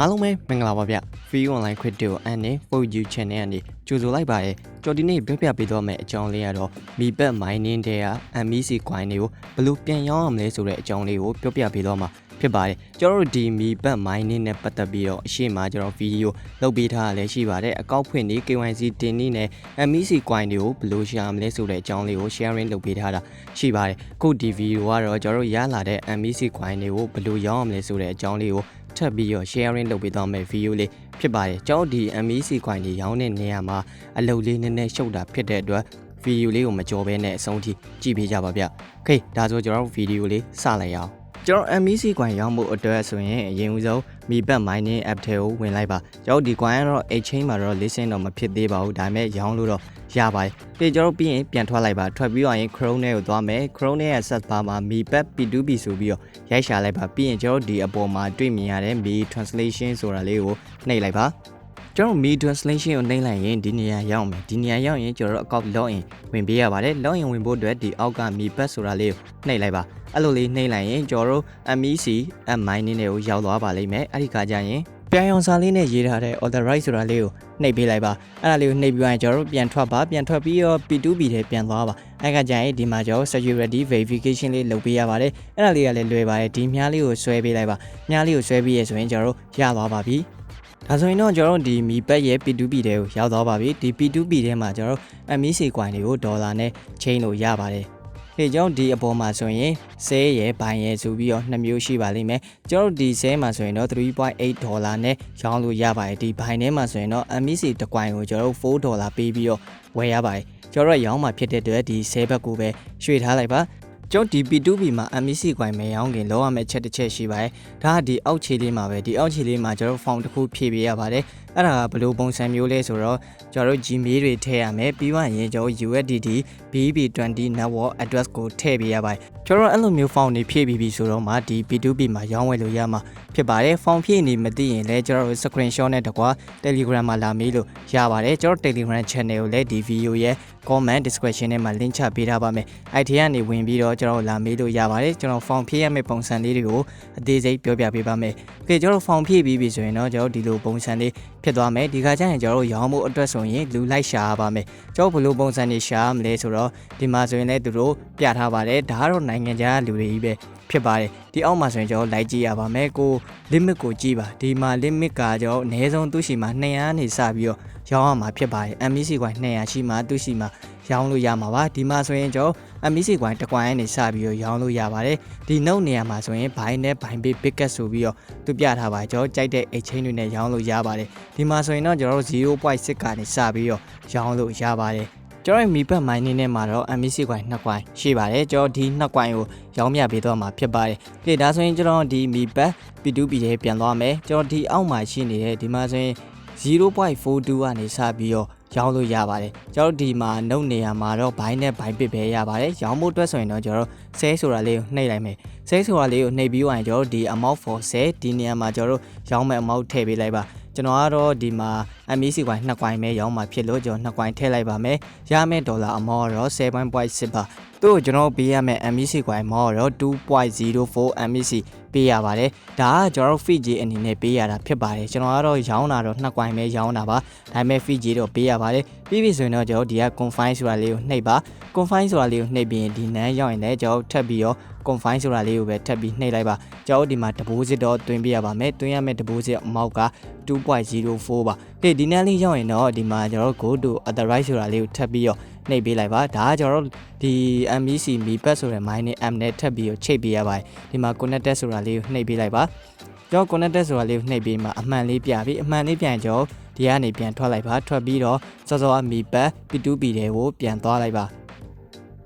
အားလုံးပဲမင်္ဂလာပါဗျ Free Online Crypto and For You Channel ကနေကြိုဆိုလိုက်ပါတယ်ကြော်ဒီနေ့ပြောပြပေးသွားမယ့်အကြောင်းလေးကတော့ Meebet Mining တဲ့က MEC coin တွေကိုဘယ်လိုပြန်ရောင်းရမလဲဆိုတဲ့အကြောင်းလေးကိုပြောပြပေးသွားမှာဖြစ်ပါတယ်ကျွန်တော်တို့ဒီ Meebet Mining နဲ့ပတ်သက်ပြီးတော့အရှိမကျွန်တော်ဗီဒီယိုလုပ်ပေးထားတာလည်းရှိပါတယ်အကောက်ဖွင့်နေ KYC တင်နေနဲ့ MEC coin တွေကိုဘယ်လိုရှာမလဲဆိုတဲ့အကြောင်းလေးကို sharing လုပ်ပေးထားတာရှိပါတယ်ခုဒီဗီဒီယိုကတော့ကျွန်တော်တို့ရလာတဲ့ MEC coin တွေကိုဘယ်လိုရောင်းရမလဲဆိုတဲ့အကြောင်းလေးကို ထပ်ပြီးတော့ sharing လုပ်ပေးသွားမယ့် video လေးဖြစ်ပါတယ်ကျွန်တော်ဒီ MEC coin တွေရောင်းတဲ့နေရာမှာအလုပ်လေးနည်းနည်းရှုပ်တာဖြစ်တဲ့အတွက် video လေးကိုမကြော်ဘဲနဲ့အဆုံးထိကြည့်ပေးကြပါဗျ။ Okay ဒါဆိုကျွန်တော်တို့ video လေးစလိုက်ရအောင် ကျွန်တော် MEC coin ရောင်းဖို့အတွက်ဆိုရင်အရင်ဦးဆုံး Meebet mining app ထဲကိုဝင်လိုက်ပါကျွန်တော်ဒီ coin ကတော့ exchange မှာတော့ listen တော့မဖြစ်သေးပါဘူးဒါပေမဲ့ရောင်းလို့တော့ရပါတယ်ပြီးကျွန်တော်ပြီးရင်ပြန်ထွက်လိုက်ပါထွက်ပြီးတော့ရင် Chrome ထဲကိုသွားမယ် Chrome ထဲရဲ့ search bar မှာ Meebet P2P ဆိုပြီးတော့ရိုက်ရှာလိုက်ပါပြီးရင်ကျွန်တော်ဒီအပေါ်မှာတွေ့မြင်ရတဲ့ Me translation ဆိုတာလေးကိုနှိပ်လိုက်ပါ ကျွန်တော် me translation ကိုနှိပ်လိုက်ရင်ဒီနေရာရောက်မယ်ဒီနေရာရောက်ရင်ကျွန်တော်တို့ account login ဝင်ပေးရပါတယ် login ဝင်ဖို့အတွက်ဒီအောက်က me pass ဆိုတာလေးကိုနှိပ်လိုက်ပါအဲ့လိုလေးနှိပ်လိုက်ရင်ကျွန်တော်တို့ MEC app mining တွေကိုရောက်သွားပါလိမ့်မယ်အဲ့ဒီခါကျရင်ပြန်အောင်စာလေးနဲ့ရေးထားတဲ့ authorize ဆိုတာလေးကိုနှိပ်ပေးလိုက်ပါအဲ့ဒါလေးကိုနှိပ်ပြီးရင်ကျွန်တော်တို့ပြန်ထွက်ပါပြန်ထွက်ပြီးတော့ P2P ထဲပြန်သွားပါအဲ့ကကြရင်ဒီမှာကျွန်တော် security verification လေးလုပ်ပေးရပါတယ်အဲ့ဒါလေးကလည်းလွယ်ပါတယ်ဒီမြားလေးကိုဆွဲပေးလိုက်ပါမြားလေးကိုဆွဲပြီးရဆိုရင်ကျွန်တော်တို့ရသွားပါပြီ ဒါဆိုရင်တော့ကျွန်တော်တို့ဒီမီပက်ရဲ့ P2P တဲကိုရောက်သွားပါပြီဒီ P2P ထဲမှာကျွန်တော်တို့ MEC coin တွေကိုဒေါ်လာနဲ့ချိန်လို့ရပါတယ်ဟေ့ကျွန်တော်ဒီအပေါ်မှာဆိုရင်ဆဲရယ်ဘိုင်ရယ်ဆိုပြီးတော့နှစ်မျိုးရှိပါလိမ့်မယ်ကျွန်တော်ဒီဆဲမှာဆိုရင်တော့3.8ဒေါ်လာနဲ့ရောင်းလို့ရပါတယ်ဒီဘိုင်ထဲမှာဆိုရင်တော့ MEC တစ်ကွိုင်ကိုကျွန်တော်တို့4ဒေါ်လာပေးပြီးတော့ဝယ်ရပါတယ်ကျွန်တော်ရောင်းမှာဖြစ်တဲ့အတွက်ဒီဆဲဘက်ကိုပဲရွှေ့ထားလိုက်ပါ ကျောင်းဒီ P2P မှာ MEC ကွိုင်မရောင်းခင်လောရမယ့်ချက်တစ်ချက်ရှိပါတယ်။ဒါကဒီအောက်ခြေလေးမှာပဲဒီအောက်ခြေလေးမှာကျွန်တော် form တစ်ခုဖြည့်ပေးရပါတယ်။အဲ့ဒါကဘယ်လိုပုံစံမျိုးလဲဆိုတော့ကျွန်တော် Gmail တွေထည့်ရမယ်ပြီးမှရင်ကျွန်တော် USDT BB20 network address ကိုထည့်ပေးရပါတယ်။ကျွန်တော်အဲ့လိုမျိုး form တွေဖြည့်ပြီးပြီဆိုတော့မှဒီ P2P မှာရောင်းဝယ်လို့ရမှာဖြစ်ပါတယ်။ form ဖြည့်နေမသိရင်လည်းကျွန်တော် screenshot နဲ့တကွာ Telegram မှာလာမေးလို့ရပါတယ်။ကျွန်တော် Telegram channel ကိုလည်းဒီ video ရဲ့ comment description ထဲမှာ link ချပေးထားပါမယ်။အဲ့ဒီကနေဝင်ပြီးတော့ကျွန်တော်လာမေးလို့ရပါတယ်။ကျွန်တော် form ဖြည့်ရမယ့်ပုံစံလေးတွေကိုအသေးစိတ်ပြောပြပေးပါမယ်။ Okay ကျွန်တော် form ဖြည့်ပြီးပြီဆိုရင်တော့ကျွန်တော်ဒီလိုပုံစံလေးဖြစ်သွားမယ်။ဒီခါကျရင်ကျွန်တော်ရောင်းဖို့အတွက်ဆိုရင်လူလိုက်ရှာရပါမယ်။ကျွန်တော်ဘယ်လိုပုံစံတွေရှာရမလဲဆိုတော့ဒီမှာဆိုရင်လည်းသူတို့ပြထားပါတယ်။ဒါကတော့နိုင်ငံခြားလူတွေကြီးပဲဖြစ်ပါတယ်။ဒီအောက်မှာဆိုရင်ကျွန်တော်လိုက်ကြည့်ရပါမယ်။ကို limit ကိုကြည့်ပါ။ဒီမှာ limit ကကျွန်တော်အနည်းဆုံးသူ့ရှိမှာ200နေစပြီးတော့ရောင်းရမှာဖြစ်ပါတယ် MEC ကွိုင်း200ရှိမှသူ့ရှိမှာရောင်းလို့ရမှာပါဒီမှာဆိုရင်ကျွန်တော် MEC ကွိုင်းတစ်ကွိုင်းကနေစပြီးတော့ရောင်းလို့ရပါတယ်ဒီနှုတ်နေရာမှာဆိုရင်ဘိုင်းနဲ့ဘိုင်းပေး biggest ဆိုပြီးတော့သူပြထားပါတယ်ကျွန်တော်ကြိုက်တဲ့ exchange တွေနဲ့ရောင်းလို့ရပါတယ်ဒီမှာဆိုရင်တော့ကျွန်တော်0.6ကနေစပြီးတော့ရောင်းလို့ရပါတယ်ကျွန်တော်ရဲ့မီပတ်မိုင်းနေနဲ့မှာတော့ MEC ကွိုင်း2ကွိုင်းရှိပါတယ်ကျွန်တော်ဒီ2ကွိုင်းကိုရောင်းမြပေးတော့မှာဖြစ်ပါတယ်။ကြည့်ဒါဆိုရင်ကျွန်တော်ဒီမီပတ် P2P ထဲပြန်သွားမယ်ကျွန်တော်ဒီအောက်မှာရှိနေတဲ့ဒီမှာဆိုရင်0.42ကနေစပြီးတော့ ရောင်းလို့ရပါတယ်ကျွန်တော်ဒီမှာနှုတ်နေရာမှာတော့ဘိုင်းနဲ့ဘိုင်းပစ်ပဲရပါတယ်ရောင်းဖို့အတွက်ဆိုရင်တော့ကျွန်တော်ဆဲဆိုတာလေးကိုနှိပ်လိုက်မယ်ဆဲဆိုတာလေးကိုနှိပ်ပြီးရင်ကျွန်တော်ဒီ amount for ဆဲဒီနေရာမှာကျွန်တော်ရောင်းမဲ့ amount ထည့်ပေးလိုက်ပါကျွန်တော်ကတော့ဒီမှာ MEC ကွိုင်း2ကွိုင်းပဲရောင်းမှာဖြစ်လို့ကျွန်တော်2ကွိုင်းထည့်လိုက်ပါမယ်ရမယ့်ဒေါ်လာအမောတော့7.6ပါ သူ့ကိုကျွန်တော်ပေးရမယ့် MEC ကွိုင်းမောတော့2.04 MEC ပေးရပါတယ်ဒါကကျွန်တော် fee ကြီးအနေနဲ့ပေးရတာဖြစ်ပါတယ်ကျွန်တော်ကတော့ရောင်းတာတော့2ကွိုင်းပဲရောင်းတာပါဒါပေမဲ့ fee ကြီးတော့ပေးရပါတယ်ပြီးပြီဆိုရင်တော့ကျွန်တော်ဒီက confine ဆိုတာလေးကိုနှိပ်ပါ confine ဆိုတာလေးကိုနှိပ်ပြီးရင်ဒီနန်းရောက်ရင်လည်းကျွန်တော်ထပ်ပြီးတော့ confine ဆိုတာလေးကိုပဲထပ်ပြီးနှိပ်လိုက်ပါကျွန်တော်ဒီမှာ deposit တော့တွင်းပေးရပါမယ်တွင်းရမယ့် deposit amount က2.04ပါကဲဒီနန်းလေးရောက်ရင်တော့ဒီမှာကျွန်တော် go to authorize ဆိုတာလေးကိုထပ်ပြီးတော့ နှိပ်ပေးလိုက်ပါဒါကကျွန်တော်ဒီ MEC MiPad ဆိုတဲ့ mining app နဲ့ထပ်ပြီးတော့ချိတ်ပေးရပါတယ်ဒီမှာ connected ဆိုတာလေးကိုနှိပ်ပေးလိုက်ပါကျွန်တော် connected ဆိုတာလေးကိုနှိပ်ပေးမှအမှန်လေးပြပြီးအမှန်လေးပြန်ကျွန်တော်ဒီကနေပြန်ထွက်လိုက်ပါထွက်ပြီးတော့စောစောအ MiPad P2P တွေကိုပြန်သွားလိုက်ပါ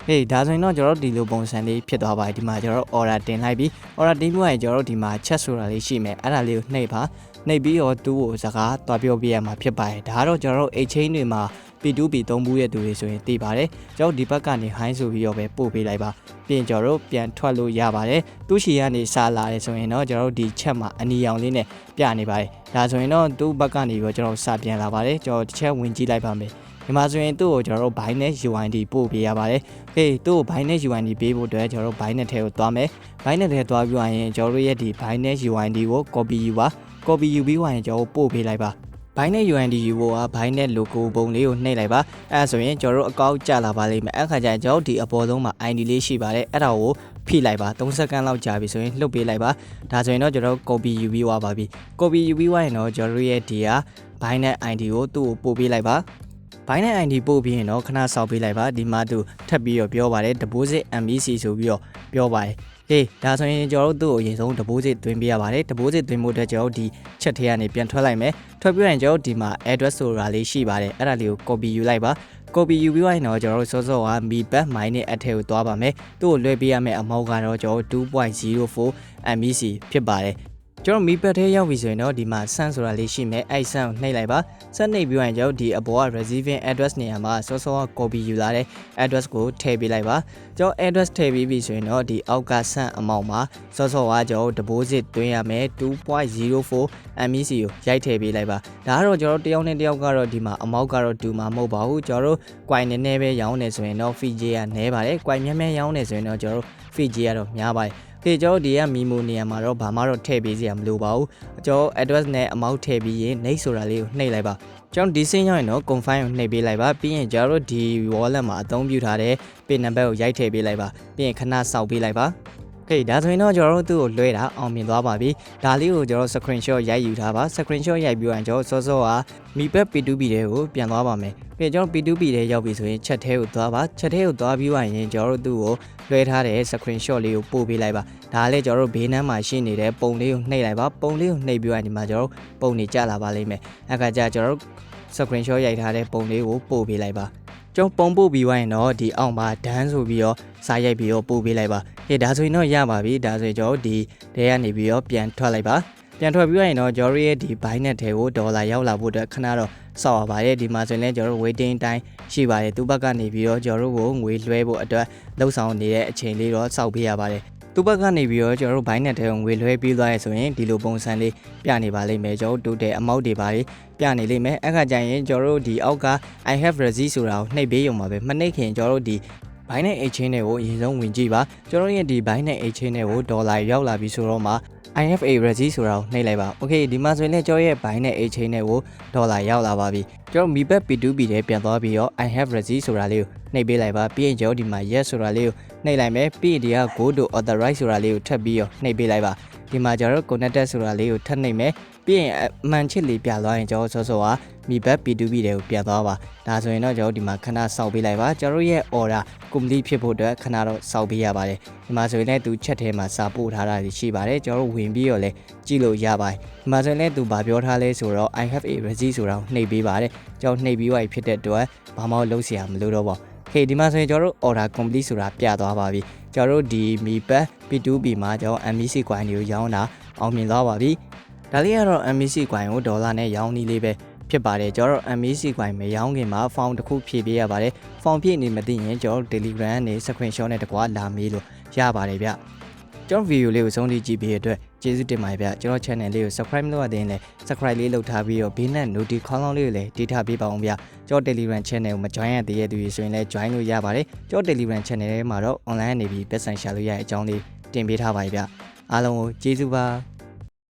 ဟေးဒါဆိုရင်တော့ကျွန်တော်တို့ဒီလိုပုံစံလေးဖြစ်သွားပါတယ်ဒီမှာကျွန်တော်တို့ order တင်လိုက်ပြီး order တင်ပြီးရင်ကျွန်တော်တို့ဒီမှာ chat ဆိုတာလေးရှိမယ်အဲ့ဒါလေးကိုနှိပ်ပါနှိပ်ပြီးတော့သူ့ကိုစကားတွားပြောပြရမှာဖြစ်ပါတယ်ဒါကတော့ကျွန်တော်တို့ exchange တွေမှာ P2P သုံးဘူးရဲ့သူတွေဆိုရင်သိပါတယ်ကျွန်တော်ဒီဘက်ကနေ high ဆိုပြီးတော့ပဲပို့ပေးလိုက်ပါပြင်ကျွန်တော်တို့ပြန်ထွက်လို့ရပါတယ်သူ့ရှီကနေစလာတယ်ဆိုရင်တော့ကျွန်တော်တို့ဒီချက်မှာအနီရောင်လေးနဲ့ပြနေပါတယ်ဒါဆိုရင်တော့သူ့ဘက်ကနေပြီးတော့ကျွန်တော်စပြန်လာပါတယ်ကျွန်တော်တစ်ချက်ဝင်ကြည့်လိုက်ပါမယ်ဒီမှာဆိုရင်သူ့ကိုကျွန်တော်တို့ Binance UID ပို့ပေးရပါတယ်။ဟေးသူ့ကို Binance UID ပေးဖို့အတွက်ကျွန်တော်တို့ Binance ထဲကိုသွားမယ်။ Binance ထဲသွားပြီးရင်ကျွန်တော်တို့ရဲ့ဒီ Binance UID ကို copy ယူပါ။ copy ယူပြီးွားရင်ကျွန်တော်ပို့ပေးလိုက်ပါ ဘိုင်းနဲ့ UND ယူဖို့ကဘိုင်းနဲ့ logo ပုံလေးကိုနှိပ်လိုက်ပါအဲဒါဆိုရင်ကျွန်တော်တို့အကောင့်ကျလာပါလိမ့်မယ်အခါကျရင်ကျွန်တော်တို့ဒီအပေါ်ဆုံးမှာ ID လေးရှိပါတယ်အဲ့ဒါကိုဖိလိုက်ပါ3စက္ကန့်လောက်ကြာပြီဆိုရင်လှုပ်ပေးလိုက်ပါဒါဆိုရင်တော့ကျွန်တော်တို့ copy ယူပြီးွားပါပြီ copy ယူပြီးွားရင်တော့ကျွန်တော်တို့ရဲ့ဒီကဘိုင်းနဲ့ ID ကိုသူ့ကိုပို့ပေးလိုက်ပါဘိုင်းနဲ့ ID ပို့ပြီးရင်တော့ခဏစောင့်ပေးလိုက်ပါဒီမှာသူထပ်ပြီးတော့ပြောပါတယ် deposit MBC ဆိုပြီးတော့ပြောပါတယ် ဟေးဒါဆိုရင်ကျွန်တော်တို့သူ့ကိုအရင်ဆုံး deposit သွင်းပေးရပါတယ် deposit သွင်းဖို့အတွက်ကျွန်တော်တို့ဒီချက်ထဲကနေပြန်ထွက်လိုက်မယ်ထွက်ပြီးရင်ကျွန်တော်တို့ဒီမှာ address ဆိုတာလေးရှိပါတယ်အဲ့ဒါလေးကို copy ယူလိုက်ပါ copy ယူပြီးရင်တော့ကျွန်တော်တို့စောစောက mi back mine အထက်ကိုသွားပါမယ်သူ့ကိုလွှဲပေးရမယ့်အမောက်ကတော့ကျွန်တော်2.04 MBC ဖြစ်ပါတယ် ကျွန်တော်မီပတ်ထဲရောက်ပြီဆိုရင်တော့ဒီမှာ sun ဆိုတာလေးရှိမယ်အဲ့ sun ကိုနှိပ်လိုက်ပါ sun နှိပ်ပြီးရင်ကျွန်တော်ဒီအပေါ်က receiving address နေရာမှာစောစောက copy ယူလာတဲ့ address ကိုထည့်ပေးလိုက်ပါကျွန်တော် address ထည့်ပြီးပြီဆိုရင်တော့ဒီအောက်က sun အမောက်မှာစောစောကကျွန်တော် deposit သွင်းရမယ်2.04 MEC ကိုရိုက်ထည့်ပေးလိုက်ပါဒါကတော့ကျွန်တော်တယောက်နဲ့တယောက်ကတော့ဒီမှာအမောက်ကတော့တူမှာမဟုတ်ပါဘူးကျွန်တော်တို့ coin နည်းနည်းပဲရောင်းနေဆိုရင်တော့ fee ကြီးကနည်းပါတယ် coin များများရောင်းနေဆိုရင်တော့ကျွန်တော်တို့ fee ကြီးကတော့များပါတယ် ခေကျွန်တော်ဒီကမီမိုနေရာမှာတော့ဘာမှတော့ထည့်ပေးစရာမလိုပါဘူးကျွန်တော် address နဲ့ amount ထည့်ပြီးရင် next ဆိုတာလေးကိုနှိပ်လိုက်ပါကျွန်တော်ဒီစင်းရောက်ရင်တော့ confirm ကိုနှိပ်ပေးလိုက်ပါပြီးရင်ကျွန်တော်တို့ဒီ wallet မှာအသုံးပြုထားတဲ့ pin number ကိုရိုက်ထည့်ပေးလိုက်ပါပြီးရင်ခဏစောင့်ပေးလိုက်ပါဟေးဒါဆိုရင်တော့ကျွန်တော်တို့သူ့ကိုလွှဲတာအောင်မြင်သွားပါပြီဒါလေးကိုကျွန်တော် screenshot ရိုက်ယူထားပါ screenshot ရိုက်ပြီးရင်ကျွန်တော်စောစောကမိဘ P2P တွေကိုပြန်သွားပါမယ် ပြီးကျွန်တော် P2P တွေရောက်ပြီဆိုရင်ချက်ထဲကိုသွားပါချက်ထဲကိုသွားပြီးရင်ကျွန်တော်တို့သူ့ကိုလွှဲထားတဲ့ screenshot လေးကိုပို့ပေးလိုက်ပါဒါလည်းကျွန်တော်တို့ဘေးနန်းမှာရှိနေတဲ့ပုံလေးကိုနှိပ်လိုက်ပါပုံလေးကိုနှိပ်ပြီးရင်ဒီမှာကျွန်တော်တို့ပုံနေကြလာပါလိမ့်မယ်အခါကျကျွန်တော်တို့ screenshot ရိုက်ထားတဲ့ပုံလေးကိုပို့ပေးလိုက်ပါကျွန်တော်ပုံပို့ပြီးွားရင်တော့ဒီအောက်မှာဒန်းဆိုပြီးတော့စာရိုက်ပြီးတော့ပို့ပေးလိုက်ပါဟေးဒါဆိုရင်တော့ရပါပြီဒါဆိုရင်ကျွန်တော်တို့ဒီတဲကနေပြီးတော့ပြန်ထွက်လိုက်ပါပြန်ထွက်ပြီးရင်တော့ဂျော်ရီရဲ့ဒီဘိုင်းနဲ့ထဲကိုဒေါ်လာရောက်လာဖို့အတွက်ခဏတော့ စောက်ရပါတယ်ဒီမှာဆိုရင်လည်းကျွန်တော်တို့ waiting time ရှိပါတယ်သူ့ဘက်ကနေပြီးတော့ကျွန်တော်တို့ကိုငွေလွှဲဖို့အတွက်လှုပ်ဆောင်နေတဲ့အချိန်လေးတော့စောက်ပေးရပါတယ်သူ့ဘက်ကနေပြီးတော့ကျွန်တော်တို့ဘိုင်းနဲ့ထဲကိုငွေလွှဲပြီးသွားရဆိုရင်ဒီလိုပုံစံလေးပြနေပါလိမ့်မယ်ကျွန်တော်တို့တိုးတဲ့အမောက်တွေပါလေးပြနေလိမ့်မယ်အခါကျရင်ကျွန်တော်တို့ဒီအောက်က I have receipt ဆိုတာကိုနှိပ်ပေးရုံပါပဲမနှိပ်ခင်ကျွန်တော်တို့ဒီဘိုင်းနဲ့ exchange တွေကိုအရင်ဆုံးဝင်ကြည့်ပါကျွန်တော်ရဲ့ဒီဘိုင်းနဲ့ exchange တွေကိုဒေါ်လာရောက်လာပြီဆိုတော့မှ IFA receipt ဆိုတာကိုနှိပ်လိုက်ပါ။ Okay ဒီမှာဆိုရင်လည်းကျွန်တော်ရဲ့ဘိုင်းနဲ့ exchange နဲ့ကိုဒေါ်လာရောက်လာပါပြီ။ကျွန်တော် Mi Bet P2P ထဲပြန်သွားပြီးတော့ I have receipt ဆိုတာလေးကိုနှိပ်ပေးလိုက်ပါ။ပြီးရင်ကျွန်တော်ဒီမှာ yes ဆိုတာလေးကိုနှိပ်လိုက်မယ်။ပြီးရင်ဒီက go to authorize ဆိုတာလေးကိုထပ်ပြီးတော့နှိပ်ပေးလိုက်ပါ။ဒီမှာကျွန်တော် connected ဆိုတာလေးကိုထပ်နှိပ်မယ်။ ပြီးရင်အမှန်ချစ်လေးပြသွားရင်ကျွန်တော်ဆောဆောက Mi Bet P2P တွေကိုပြန်သွားပါ။ဒါဆိုရင်တော့ကျွန်တော်ဒီမှာခဏစောက်ပေးလိုက်ပါ။ကျွန်တော်ရဲ့ order complete ဖြစ်ဖို့အတွက်ခဏတော့စောက်ပေးရပါတယ်။ဒီမှာဆိုရင်လည်းသူချက်ထဲမှာစာပို့ထားတာရှိပါတယ်။ကျွန်တော်ဝင်ပြီးတော့လည်းကြည့်လို့ရပါတယ်။ဒီမှာဆိုရင်လည်းသူဗာပြောထားလဲဆိုတော့ I have a receipt ဆိုတာကိုနှိပ်ပေးပါတယ်။ကျွန်တော်နှိပ်ပြီးွားဖြစ်တဲ့အတွက်ဘာမှလုပ်เสียမလို့တော့ပါ။ Okay ဒီမှာဆိုရင်ကျွန်တော်တို့ order complete ဆိုတာပြသွားပါပြီ။ကျွန်တော်တို့ဒီ Mi Bet P2P မှာကျွန်တော် MBC coin တွေကိုရောင်းတာအောင်မြင်သွားပါပြီ။ ဒါလေးကတော့ MBC coin ကိုဒေါ်လာနဲ့ရောင်းနည်းလေးပဲဖြစ်ပါတယ်ကျွန်တော် MAC coin မရောင်းခင်မှာ form တစ်ခုဖြည့်ပေးရပါတယ် form ဖြည့်နေမသိရင်ကျွန်တော် Telegram နဲ့ screenshot နဲ့တကွာလာမေးလို့ရပါတယ်ဗျကျွန်တော် video လေးကိုဆုံးထိကြည့်ပေးရတဲ့အတွက်ကျေးဇူးတင်ပါတယ်ဗျကျွန်တော် channel လေးကို subscribe လုပ်ရတဲ့ရင်လည်း subscribe လေးလုပ်ထားပြီးတော့ဘေးနဲ့ notification ခေါင်းလောင်းလေးကိုလည်းတိထားပေးပါအောင်ဗျကျွန်တော် Telegram channel ကိုမ join ရသေးတဲ့သူတွေဆိုရင်လည်း join လို့ရပါတယ်ကျွန်တော် Telegram channel ထဲမှာတော့ online နေပြီး best sign ရှာလို့ရတဲ့အကြောင်းလေးတင်ပေးထားပါတယ်ဗျအားလုံးကိုကျေးဇူးပါ